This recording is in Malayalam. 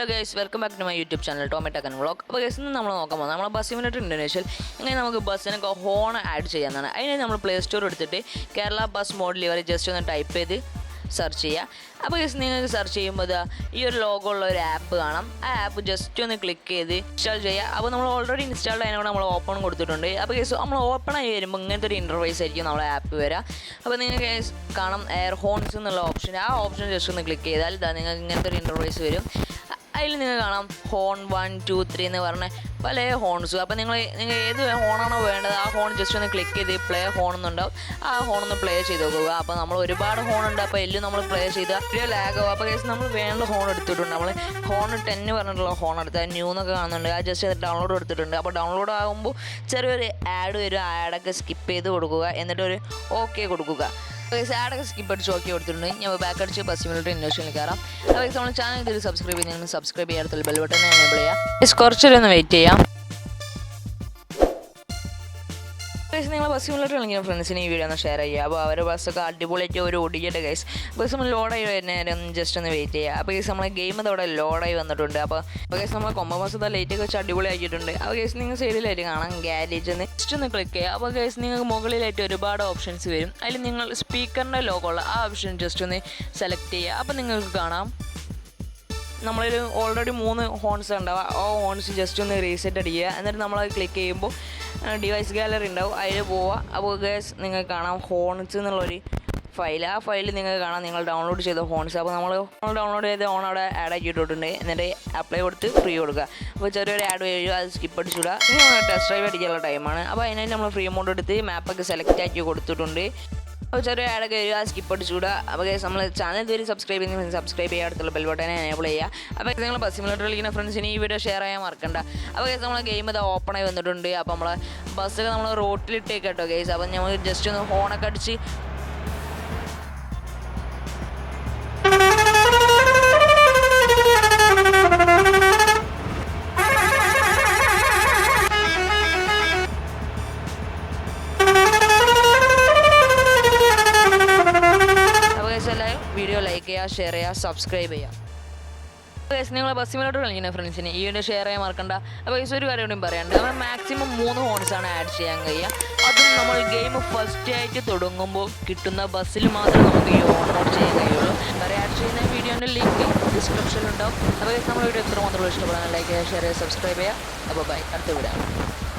Hello guys welcome back to my YouTube channel tomato can vlog അപ്പോൾ ഗൈസ് ഇന്ന് നമ്മൾ നോക്കാൻ പോകുന്നത് നമ്മളെ ബസ് സിമുലേറ്റർ ഇൻഡോനേഷ്യയിൽ ഇങ്ങനെ നമുക്ക് ബസ്സിനൊക്കെ ഹോൺ ആഡ് ചെയ്യാമെന്നാണ് അതിന് നമ്മൾ പ്ലേ സ്റ്റോർ എടുത്തിട്ട് കേരള ബസ് മോഡൽ ഇവർ ജസ്റ്റ് ഒന്ന് ടൈപ്പ് ചെയ്ത് സെർച്ച് ചെയ്യുക അപ്പോൾ ഗൈസ് നിങ്ങൾക്ക് സെർച്ച് ചെയ്യുമ്പോൾ ഈ ഒരു ലോഗോ ഉള്ള ഒരു ആപ്പ് കാണാം. ആ ആപ്പ് ജസ്റ്റ് ഒന്ന് ക്ലിക്ക് ചെയ്ത് ഇൻസ്റ്റാൾ ചെയ്യുക അപ്പോൾ നമ്മൾ ഓൾറെഡി ഇൻസ്റ്റാൾ അതിനോട് നമ്മൾ ഓപ്പൺ കൊടുത്തിട്ടുണ്ട്. അപ്പോൾ ഗൈസ് നമ്മൾ ഓപ്പൺ ആയി വരുമ്പോൾ ഇങ്ങനത്തെ ഒരു ഇന്റർവൈസ് ആയിരിക്കും നമ്മളെ ആപ്പ് വരിക അപ്പോൾ നിങ്ങൾക്ക് കാണാം എയർ ഹോൺസ് എന്നുള്ള ഓപ്ഷൻ ആ ഓപ്ഷൻ ജസ്റ്റ് ഒന്ന് ക്ലിക്ക് ചെയ്താൽ ഇതാ നിങ്ങൾക്ക് ഇങ്ങനത്തെ ഒരു ഇന്റർവൈസ് വരും. അതിൽ നിങ്ങൾ കാണാം ഹോൺ വൺ ടു ത്രീ എന്ന് പറഞ്ഞ പല ഹോൺസ് അപ്പോൾ നിങ്ങൾ നിങ്ങൾ ഏത് ഹോണാണോ വേണ്ടത് ആ ഹോൺ ജസ്റ്റ് ഒന്ന് ക്ലിക്ക് ചെയ്ത് പ്ലേ ഹോൺ എന്നുണ്ടാവും. ആ ഹോൺ ഒന്ന് പ്ലേ ചെയ്ത് നോക്കുക. അപ്പോൾ നമ്മൾ ഒരുപാട് ഹോൺ ഉണ്ട്. അപ്പോൾ എല്ലാം നമ്മൾ പ്ലേ ചെയ്ത് വീഡിയോ ലാഗ് ആവും. അപ്പോൾ കേസ് നമ്മൾ വേണ്ട ഹോൺ എടുത്തിട്ടുണ്ട്. നമ്മൾ ഹോൺ ടെന്ന് പറഞ്ഞിട്ടുള്ള ഹോൺ എടുത്ത് ന്യൂ എന്നൊക്കെ കാണുന്നുണ്ട്. ആ ജസ്റ്റ് ഡൗൺലോഡ് എടുത്തിട്ടുണ്ട്. അപ്പോൾ ഡൗൺലോഡ് ആകുമ്പോൾ ചെറിയൊരു ആഡ് വരും. ആ ആഡൊക്കെ സ്കിപ്പ് ചെയ്ത് കൊടുക്കുക. എന്നിട്ടൊരു ഓക്കെ കൊടുക്കുക. ആഡൊക്കെ സ്കിപ്പ് അടിച്ച് ഓക്കെ കൊടുത്തിട്ടുണ്ട് ഞാൻ ബാക്ക് അടിച്ച് ബസ് മിനിറ്റ് ഇൻഡസ്ട്രിയിൽ കയറാം. അപ്പോൾ നമ്മൾ ചാനൽ ഇതിൽ സബ്സ്ക്രൈബ് ചെയ്യുന്നതിന് സബ്സ്ക്രൈബ് ചെയ്യാത്ത ബെൽ ബട്ടൺ എനേബിൾ ചെയ്യാം കുറച്ചൊരു ഒന്ന് വെയിറ്റ് ചെയ്യാം. ഗൈസ് നിങ്ങൾ ബസ് സിമുലേറ്റർ കളിക്കുന്ന ഫ്രണ്ട്സിന് ഈ വീഡിയോ ഒന്ന് ഷെയർ ചെയ്യുക. അപ്പോൾ അവർ ബസ്സൊക്കെ അടിപൊളിയായിട്ട് ഒരു ഓടിക്കട്ടെ ഗൈസ് ബസ് നമ്മൾ ലോഡായി വരുന്നേരം ജസ്റ്റ് ഒന്ന് വെയിറ്റ് ചെയ്യുക. അപ്പോൾ ഗൈസ് നമ്മളെ ഗെയിം അതവിടെ ലോഡായി വന്നിട്ടുണ്ട്. അപ്പോൾ അപ്പോൾ ഗൈസ് നമ്മൾ കൊമ്പ ബസ് ലൈറ്റൊക്കെ വെച്ച് അടിപൊളിയാക്കിയിട്ടുണ്ട്. അപ്പോൾ ഗൈസ് നിങ്ങൾ സൈഡിലായിട്ട് കാണാം ഗാരേജ് എന്ന് ജസ്റ്റ് ഒന്ന് ക്ലിക്ക് ചെയ്യുക. അപ്പോൾ ഗൈസ് നിങ്ങൾക്ക് മുകളിലായിട്ട് ഒരുപാട് ഓപ്ഷൻസ് വരും. അതിൽ നിങ്ങൾ സ്പീക്കറിന്റെ ലോഗോ ഉള്ള ആ ഓപ്ഷൻ ജസ്റ്റ് ഒന്ന് സെലക്ട് ചെയ്യുക. അപ്പോൾ നിങ്ങൾക്ക് കാണാം. നമ്മളൊരു ഓൾറെഡി മൂന്ന് ഹോൺസ് ഉണ്ടാവുക ആ ഹോൺസ് ജസ്റ്റ് ഒന്ന് റീസെറ്റ് അടിക്കുക. എന്നിട്ട് നമ്മൾ ക്ലിക്ക് ചെയ്യുമ്പോൾ ഡിവൈസ് ഗാലറി ഉണ്ടാവും. അതിൽ പോവുക. അപ്പോൾ ഗേസ് നിങ്ങൾക്ക് കാണാം ഹോൺസ് എന്നുള്ളൊരു ഫയൽ ആ ഫയൽ നിങ്ങൾക്ക് കാണാം നിങ്ങൾ ഡൗൺലോഡ് ചെയ്ത ഹോൺസ് അപ്പോൾ നമ്മൾ ഡൗൺലോഡ് ചെയ്ത ഹോൺ അവിടെ ആഡ് ആക്കി ഇട്ടിട്ടുണ്ട്. എന്നിട്ട് അപ്ലൈ കൊടുത്ത് ഫ്രീ കൊടുക്കുക. അപ്പോൾ ചെറിയൊരു ആഡ് വരും. അത് സ്കിപ്പ് അടിച്ചിടുക. ടെസ്റ്റ് ഡ്രൈവ് അടിക്കാനുള്ള ടൈമാണ് അപ്പോൾ അതിനായിട്ട് നമ്മൾ ഫ്രീ എമൗണ്ട് എടുത്ത് മാപ്പൊക്കെ സെലക്ട് ആക്കി കൊടുത്തിട്ടുണ്ട്. അപ്പോൾ ചെറിയ ആഡൊക്കെ വരിക സ്കിപ്പ് അടിച്ചുകൂടുക അപ്പോൾ നമ്മൾ ചാനൽ ഇതുവരെ സബ്സ്ക്രൈബ് ചെയ്യുന്ന സബ്സ്ക്രൈബ് ചെയ്യുക അടുത്തുള്ള ബെൽ ബട്ടനെ എനേബിൾ ചെയ്യുക അപ്പോൾ നിങ്ങൾ ബസ് സിമുലേറ്റർ കളിക്കുന്ന ഫ്രണ്ട്സിന് ഈ വീഡിയോ ഷെയർ ചെയ്യാൻ മറക്കണ്ട. അപ്പോൾ കേസ് നമ്മളെ ഗെയിം ഇത് ഓപ്പൺ ആയി വന്നിട്ടുണ്ട്. അപ്പോൾ നമ്മൾ ബസ്സൊക്കെ നമ്മൾ റോട്ടിലിട്ടേക്കട്ടോ കേസ് അപ്പോൾ നമ്മൾ ജസ്റ്റ് ഒന്ന് ഹോണൊക്കെ അടിച്ച് ലൈക്ക് ചെയ്യുക ഷെയർ ചെയ്യുക സബ്സ്ക്രൈബ് ചെയ്യുക നിങ്ങൾ ബസ്സിമിലോട്ട് കളിക്കുന്ന ഫ്രണ്ട്സിന് ഈ വീഡിയോ ഷെയർ ചെയ്യാൻ മറക്കണ്ട. അപ്പോൾ ഈ ഒരു കാര്യം കൂടി പറയാനുണ്ട്. നമ്മൾ മാക്സിമം മൂന്ന് ഹോൺസ് ആണ് ആഡ് ചെയ്യാൻ കഴിയുക. അതും നമ്മൾ ഗെയിം ഫസ്റ്റ് ആയിട്ട് തുടങ്ങുമ്പോൾ കിട്ടുന്ന ബസ്സിൽ മാത്രം നമുക്ക് ഈ ഓൺ ചെയ്യാൻ കഴിയുള്ളൂ. വേറെ ആഡ് ചെയ്യുന്ന വീഡിയോന്റെ ലിങ്ക് ഡിസ്ക്രിപ്ഷനിലുണ്ടാവും അപ്പോൾ നമ്മൾ വീഡിയോ എത്ര മാത്രമേ ഇഷ്ടപ്പെടാൻ ലൈക്ക് ചെയ്യുക ഷെയർ ചെയ്യുക സബ്സ്ക്രൈബ് ചെയ്യുക. അപ്പോൾ ബൈ അടുത്ത വീഡിയോ